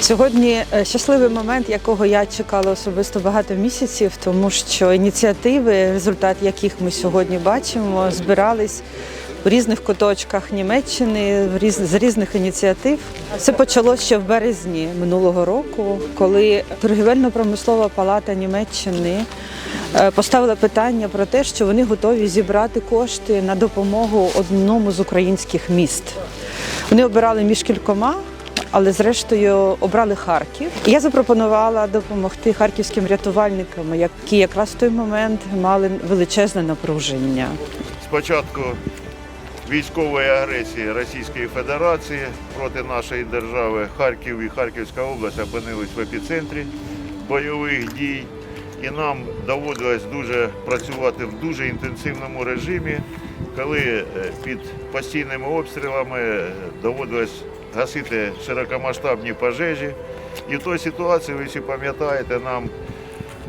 Сьогодні е, щасливий момент, якого я чекала особисто багато місяців, тому що ініціативи, результат яких ми сьогодні бачимо, збирались в різних куточках Німеччини, в різ- з різних ініціатив. Це почалося ще в березні минулого року, коли торгівельно-промислова палата Німеччини е, поставила питання про те, що вони готові зібрати кошти на допомогу одному з українських міст. Вони обирали між кількома. Але зрештою обрали Харків. Я запропонувала допомогти харківським рятувальникам, які якраз в той момент мали величезне напруження. Спочатку військової агресії Російської Федерації проти нашої держави Харків і Харківська область опинились в епіцентрі бойових дій. І нам доводилось дуже працювати в дуже інтенсивному режимі, коли е, під постійними обстрілами е, доводилось гасити широкомасштабні пожежі. І в той ситуації, ви всі пам'ятаєте, нам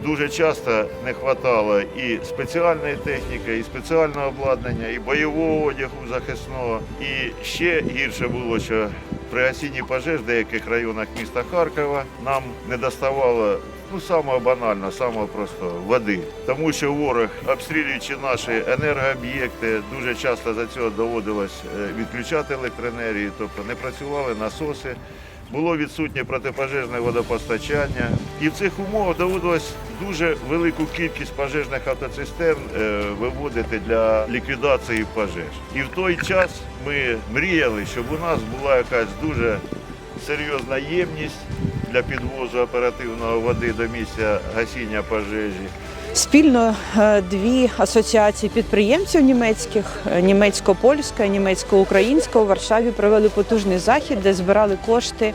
дуже часто не вистачало і спеціальної техніки, і спеціального обладнання, і бойового одягу захисного. І ще гірше було, що при осінній пожеж в деяких районах міста Харкова нам не доставало ну самого банально, самого просто води. Тому що ворог, обстрілюючи наші енергооб'єкти, дуже часто за цього доводилось е, відключати електроенергію, тобто не працювали насоси. Було відсутнє протипожежне водопостачання, і в цих умовах доводилось дуже велику кількість пожежних автоцистерн е, виводити для ліквідації пожеж. І в той час ми мріяли, щоб у нас була якась дуже серйозна ємність для підвозу оперативного води до місця гасіння пожежі. Спільно е, дві асоціації підприємців німецьких е, німецько-польська, німецько-українська у Варшаві провели потужний захід, де збирали кошти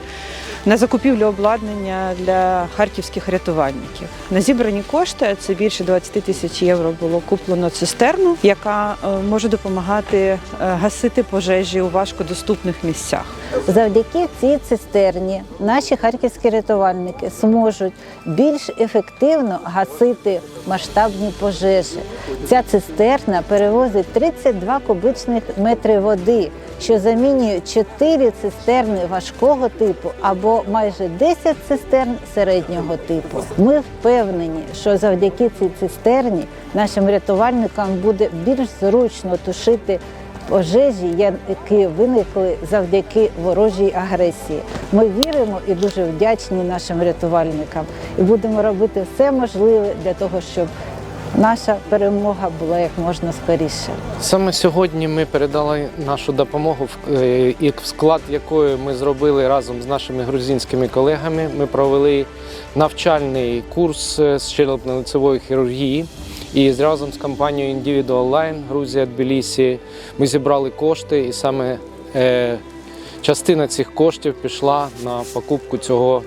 на закупівлю обладнання для харківських рятувальників. На зібрані кошти це більше 20 тисяч євро було куплено цистерну, яка е, може допомагати гасити пожежі у важкодоступних місцях. Завдяки цій цистерні наші харківські рятувальники зможуть більш ефективно гасити масштабні пожежі. Ця цистерна перевозить 32 кубичних метри води, що замінює 4 цистерни важкого типу або майже 10 цистерн середнього типу. Ми впевнені, що завдяки цій цистерні нашим рятувальникам буде більш зручно тушити пожежі, які виникли завдяки ворожій агресії. Ми віримо і дуже вдячні нашим рятувальникам і будемо робити все можливе для того, щоб наша перемога була як можна скоріше. Саме сьогодні ми передали нашу допомогу, в- е, склад якої ми зробили разом з нашими грузинськими колегами. Ми провели навчальний курс е, з щелепно-лицевої хірургії. І разом з компанією Individual Line Грузія Тбілісі ми зібрали кошти, і саме е, частина цих коштів пішла на покупку цього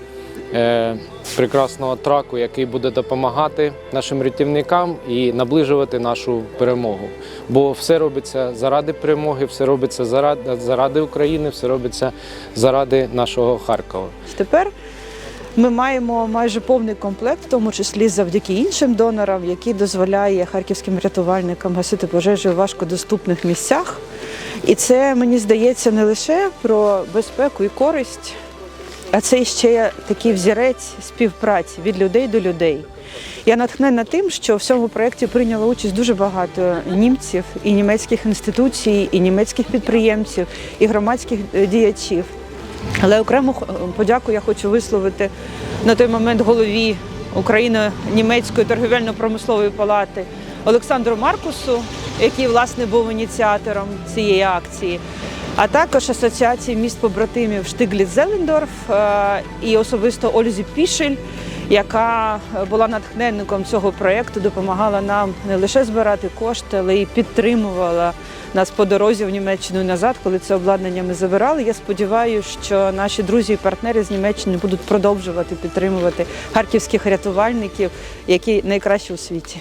е, прекрасного траку, який буде допомагати нашим рятівникам і наближувати нашу перемогу. Бо все робиться заради перемоги, все робиться заради, заради України, все робиться заради нашого Харкова. Тепер ми маємо майже повний комплект, в тому числі завдяки іншим донорам, який дозволяє харківським рятувальникам гасити пожежі у важкодоступних місцях. І це мені здається не лише про безпеку і користь, а це ще такий взірець співпраці від людей до людей. Я натхнена тим, що в цьому проєкті прийняло участь дуже багато німців і німецьких інституцій, і німецьких підприємців, і громадських е, діячів. Але окрему подяку я хочу висловити на той момент голові Україно-німецької торгівельно-промислової палати Олександру Маркусу, який власне був ініціатором цієї акції, а також асоціації міст побратимів Штигліт Зелендорф е, і особисто Ользі Пішель, яка е, була натхненником цього проєкту, допомагала нам не лише збирати кошти, але й підтримувала нас по дорозі в Німеччину і назад, коли це обладнання ми забирали. Я сподіваюся, що наші друзі і партнери з Німеччини будуть продовжувати підтримувати харківських рятувальників, які найкращі у світі.